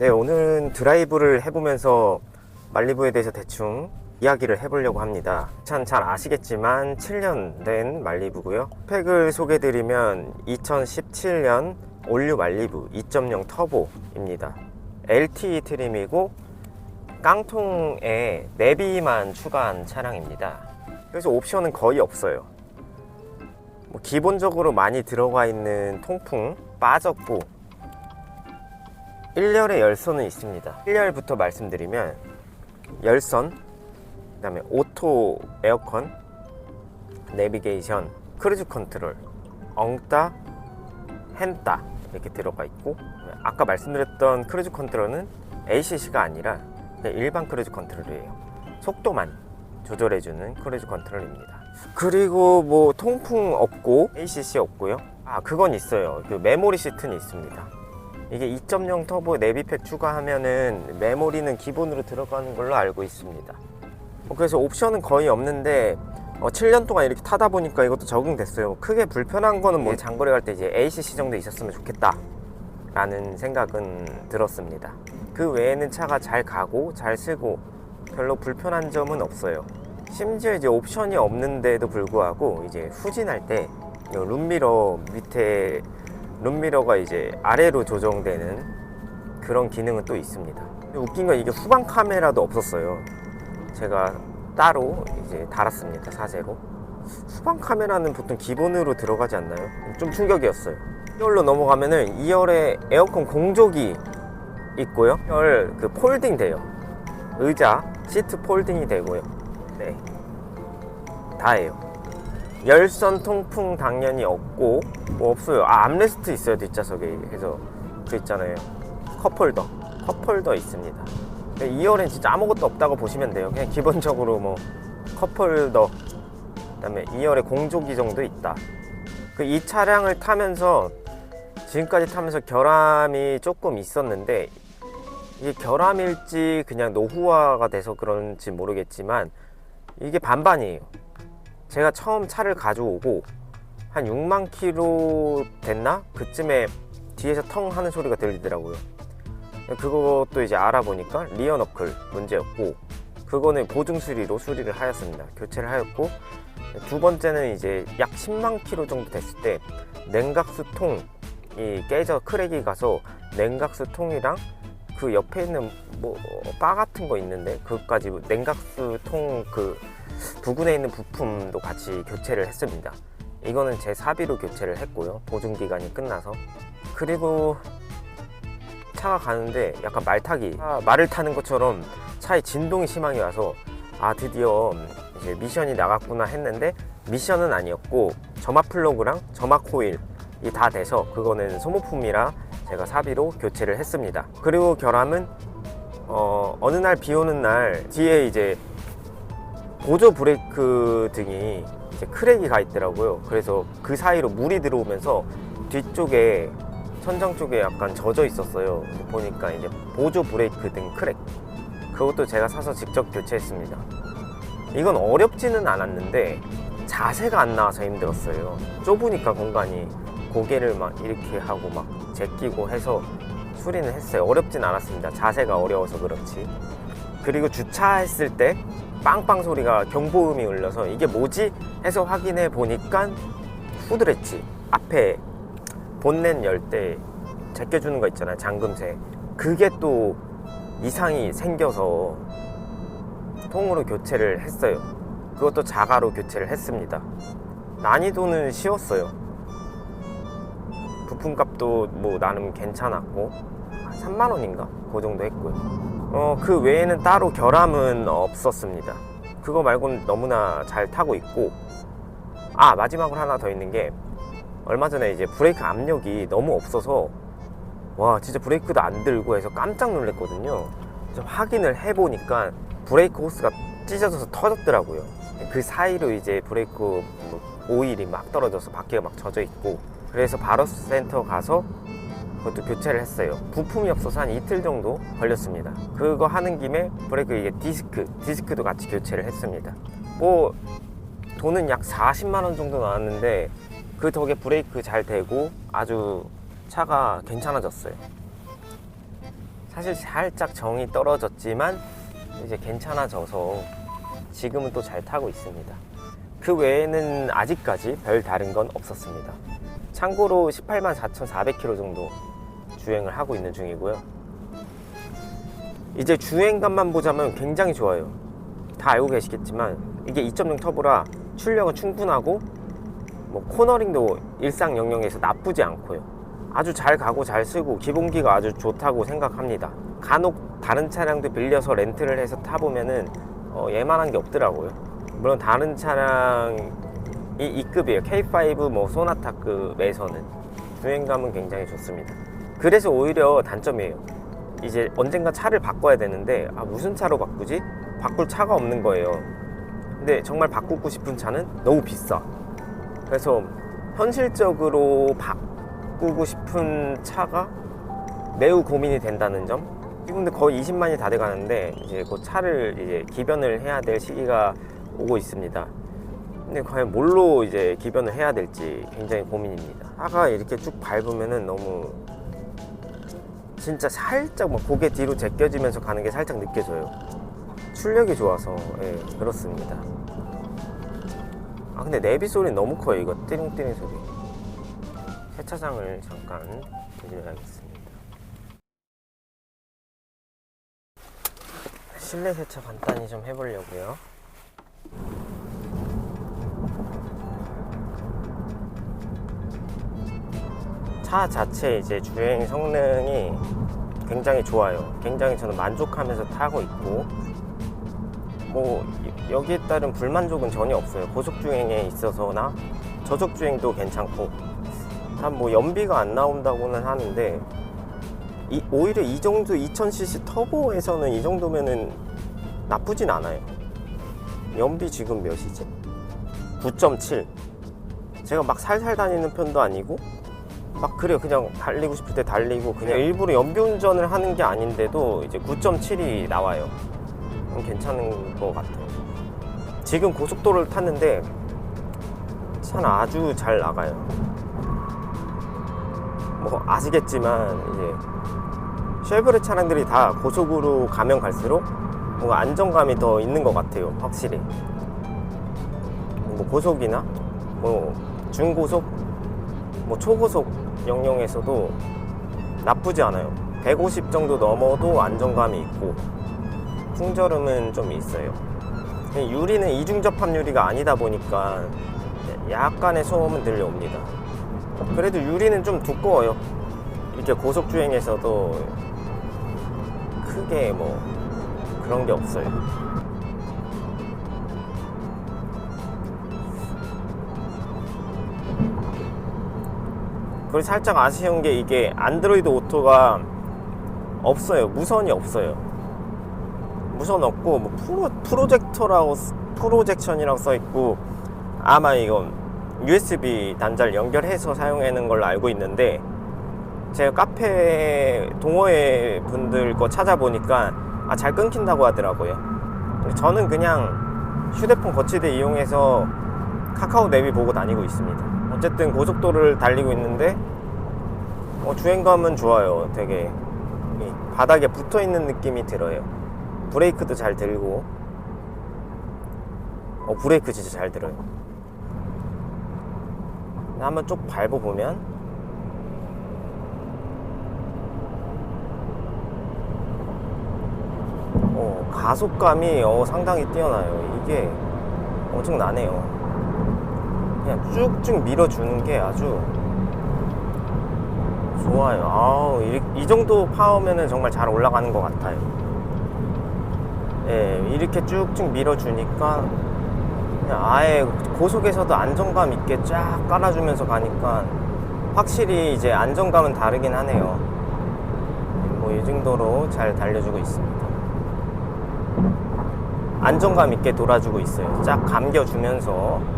네, 오늘은 드라이브를 해보면서 말리부에 대해서 대충 이야기를 해보려고 합니다. 참 잘 아시겠지만 7년 된 말리부고요. 스펙을 소개드리면 2017년 올류 말리부 2.0 터보입니다. LTE 트림이고 깡통에 내비만 추가한 차량입니다. 그래서 옵션은 거의 없어요. 뭐 기본적으로 많이 들어가 있는 통풍 빠졌고 1열에 열선은 있습니다. 1열부터 말씀드리면 열선, 그 다음에 오토 에어컨, 내비게이션, 크루즈 컨트롤, 엉따, 햄따 이렇게 들어가 있고 아까 말씀드렸던 크루즈 컨트롤은 ACC가 아니라 일반 크루즈 컨트롤이에요. 속도만 조절해주는 크루즈 컨트롤입니다. 그리고 뭐 통풍 없고 ACC 없고요. 아 그건 있어요. 그 메모리 시트는 있습니다. 이게 2.0 터보 내비팩 추가하면은 메모리는 기본으로 들어가는 걸로 알고 있습니다. 어, 그래서 옵션은 거의 없는데 어, 7년 동안 이렇게 타다 보니까 이것도 적응됐어요. 크게 불편한 거는 뭐 장거리 갈 때 이제 ACC 정도 있었으면 좋겠다. 라는 생각은 들었습니다. 그 외에는 차가 잘 가고 잘 쓰고 별로 불편한 점은 없어요. 심지어 이제 옵션이 없는데도 불구하고 이제 후진할 때 룸미러 밑에 룸미러가 이제 아래로 조정되는 그런 기능은 또 있습니다. 웃긴 건 이게 후방 카메라도 없었어요. 제가 따로 이제 달았습니다. 사제로. 후방 카메라는 보통 기본으로 들어가지 않나요? 좀 충격이었어요. 2열로 넘어가면은 2열에 에어컨 공조기 있고요. 2열 그 폴딩 돼요. 의자, 시트 폴딩이 되고요. 네. 다예요. 열선 통풍 당연히 없고 뭐 없어요. 아 암레스트 있어요 뒷좌석에 해서 그 있잖아요. 컵홀더, 컵홀더 있습니다. 2열엔 진짜 아무것도 없다고 보시면 돼요. 그냥 기본적으로 뭐 컵홀더, 그 다음에 2열에 공조기 정도 있다. 그 이 차량을 타면서 지금까지 타면서 결함이 조금 있었는데 이게 결함일지 그냥 노후화가 돼서 그런지 모르겠지만 이게 반반이에요. 제가 처음 차를 가져오고 한 6만 킬로 됐나? 그쯤에 뒤에서 텅 하는 소리가 들리더라고요. 그것도 이제 알아보니까 리어 너클 문제였고 그거는 보증 수리로 수리를 하였습니다. 교체를 하였고 두 번째는 이제 약 10만 킬로 정도 됐을 때 냉각수 통이 깨져 크랙이 가서 냉각수 통이랑 그 옆에 있는 뭐 바 같은 거 있는데 그것까지 냉각수 통 그 부근에 있는 부품도 같이 교체를 했습니다. 이거는 제 사비로 교체를 했고요. 보증 기간이 끝나서 그리고 차가 가는데 약간 말타기 아, 말을 타는 것처럼 차에 진동이 심하게 와서 아 드디어 이제 미션이 나갔구나 했는데 미션은 아니었고 점압 플러그랑 점압 코일이 다 돼서 그거는 소모품이라 제가 사비로 교체를 했습니다. 그리고 결함은 어, 어느 날 비 오는 날 뒤에 이제 보조 브레이크 등이 이제 크랙이 가 있더라고요. 그래서 그 사이로 물이 들어오면서 뒤쪽에 천장 쪽에 약간 젖어 있었어요. 보니까 이제 보조 브레이크 등 크랙. 그것도 제가 사서 직접 교체했습니다. 이건 어렵지는 않았는데 자세가 안 나와서 힘들었어요. 좁으니까 공간이 고개를 막 이렇게 하고 막 제끼고 해서 수리는 했어요. 어렵진 않았습니다. 자세가 어려워서 그렇지. 그리고 주차했을 때 빵빵 소리가 경보음이 울려서 이게 뭐지? 해서 확인해 보니까 후드레치 앞에 본넷 열때 제껴주는 거 있잖아요. 잠금새. 그게 또 이상이 생겨서 통으로 교체를 했어요. 그것도 자가로 교체를 했습니다. 난이도는 쉬웠어요. 부품값도 뭐 나름 괜찮았고 3만 원인가 그 정도 했고요. 어, 그 외에는 따로 결함은 없었습니다. 그거 말고는 너무나 잘 타고 있고 아 마지막으로 하나 더 있는 게 얼마 전에 이제 브레이크 압력이 너무 없어서 와 진짜 브레이크도 안 들고 해서 깜짝 놀랐거든요. 확인을 해보니까 브레이크 호스가 찢어져서 터졌더라고요. 그 사이로 이제 브레이크 뭐 오일이 막 떨어져서 바퀴가 막 젖어 있고 그래서 바로스 센터 가서 그것도 교체를 했어요. 부품이 없어서 한 이틀 정도 걸렸습니다. 그거 하는 김에 브레이크 이게 디스크, 디스크도 같이 교체를 했습니다. 뭐 돈은 약 40만 원 정도 나왔는데 그 덕에 브레이크 잘 되고 아주 차가 괜찮아졌어요. 사실 살짝 정이 떨어졌지만 이제 괜찮아져서 지금은 또 잘 타고 있습니다. 그 외에는 아직까지 별 다른 건 없었습니다. 참고로 18만 4,400km 정도 주행을 하고 있는 중이고요. 이제 주행감만 보자면 굉장히 좋아요. 다 알고 계시겠지만 이게 2.0 터보라 출력은 충분하고 뭐 코너링도 일상 영역에서 나쁘지 않고요. 아주 잘 가고 잘 쓰고 기본기가 아주 좋다고 생각합니다. 간혹 다른 차량도 빌려서 렌트를 해서 타보면은 어, 얘만한 게 없더라고요. 물론 다른 차량 이 이급이에요. K5 뭐 소나타급에서는 주행감은 굉장히 좋습니다. 그래서 오히려 단점이에요. 이제 언젠가 차를 바꿔야 되는데 아 무슨 차로 바꾸지? 바꿀 차가 없는 거예요. 근데 정말 바꾸고 싶은 차는 너무 비싸. 그래서 현실적으로 바꾸고 싶은 차가 매우 고민이 된다는 점. 근데 거의 20만이 다 돼가는데 이제 그 차를 이제 기변을 해야 될 시기가 오고 있습니다. 근데 과연 뭘로 이제 기변을 해야 될지 굉장히 고민입니다. 차가 이렇게 쭉 밟으면은 너무 진짜 살짝 막 고개 뒤로 제껴지면서 가는 게 살짝 느껴져요. 출력이 좋아서 예, 그렇습니다. 아 근데 내비 소리 너무 커요 이거 띠링띠링 소리. 세차장을 잠깐 드려야겠습니다. 실내 세차 간단히 좀 해보려고요. 차 자체 이제 주행 성능이 굉장히 좋아요. 굉장히 저는 만족하면서 타고 있고 뭐 여- 여기에 따른 불만족은 전혀 없어요. 고속 주행에 있어서나 저속 주행도 괜찮고 단뭐 연비가 안 나온다고는 하는데 이, 오히려 이 정도 2000cc 터보에서는 이 정도면은 나쁘진 않아요. 연비 지금 몇이지? 9.7. 제가 막 살살 다니는 편도 아니고 막 그래요. 그냥 달리고 싶을 때 달리고 그냥 일부러 연비 운전을 하는 게 아닌데도 이제 9.7이 나와요. 괜찮은 것 같아요. 지금 고속도로를 탔는데 차는 아주 잘 나가요. 뭐 아시겠지만 이제 쉐보레 차량들이 다 고속으로 가면 갈수록 뭔가 안정감이 더 있는 것 같아요. 확실히. 뭐 고속이나 뭐 중고속, 뭐 초고속 영역에서도 나쁘지 않아요. 150 정도 넘어도 안정감이 있고 풍절음은 좀 있어요. 유리는 이중 접합 유리가 아니다 보니까 약간의 소음은 들려옵니다. 그래도 유리는 좀 두꺼워요. 이렇게 고속 주행에서도 크게 뭐 그런 게 없어요. 그리고 살짝 아쉬운 게 이게 안드로이드 오토가 없어요. 무선이 없어요. 무선 없고 뭐 프로, 프로젝터라고 쓰- 프로젝션이라고 써 있고 아마 이건 USB 단자를 연결해서 사용하는 걸로 알고 있는데 제가 카페 동호회 분들 거 찾아보니까 아, 잘 끊긴다고 하더라고요. 저는 그냥 휴대폰 거치대 이용해서 카카오 내비 보고 다니고 있습니다. 어쨌든 고속도로를 달리고 있는데 어, 주행감은 좋아요. 되게 이 바닥에 붙어 있는 느낌이 들어요. 브레이크도 잘 들고 어, 브레이크 진짜 잘 들어요. 한번 쭉 밟아보면 어, 가속감이 어, 상당히 뛰어나요. 이게 엄청나네요. 그냥 쭉쭉 밀어주는 게 아주 좋아요. 아우, 이, 이 정도 파워면은 정말 잘 올라가는 것 같아요. 예, 이렇게 쭉쭉 밀어주니까 그냥 아예 고속에서도 안정감 있게 쫙 깔아주면서 가니까 확실히 이제 안정감은 다르긴 하네요. 뭐 이 정도로 잘 달려주고 있습니다. 안정감 있게 돌아주고 있어요. 쫙 감겨주면서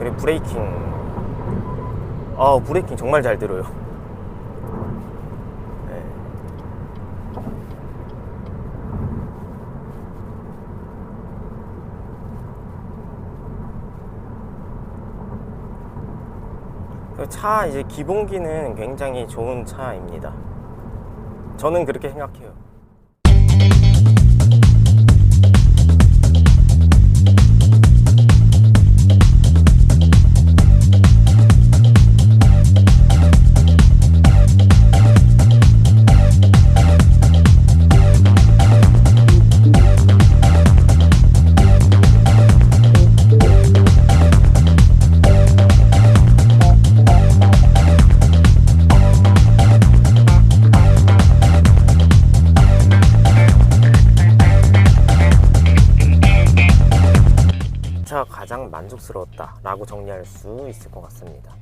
그리고 브레이킹 어 브레이킹 정말 잘 들어요. 네. 그차 이제 기본기는 굉장히 좋은 차입니다. 저는 그렇게 생각해요. 만족스러웠다 라고 정리할 수 있을 것 같습니다.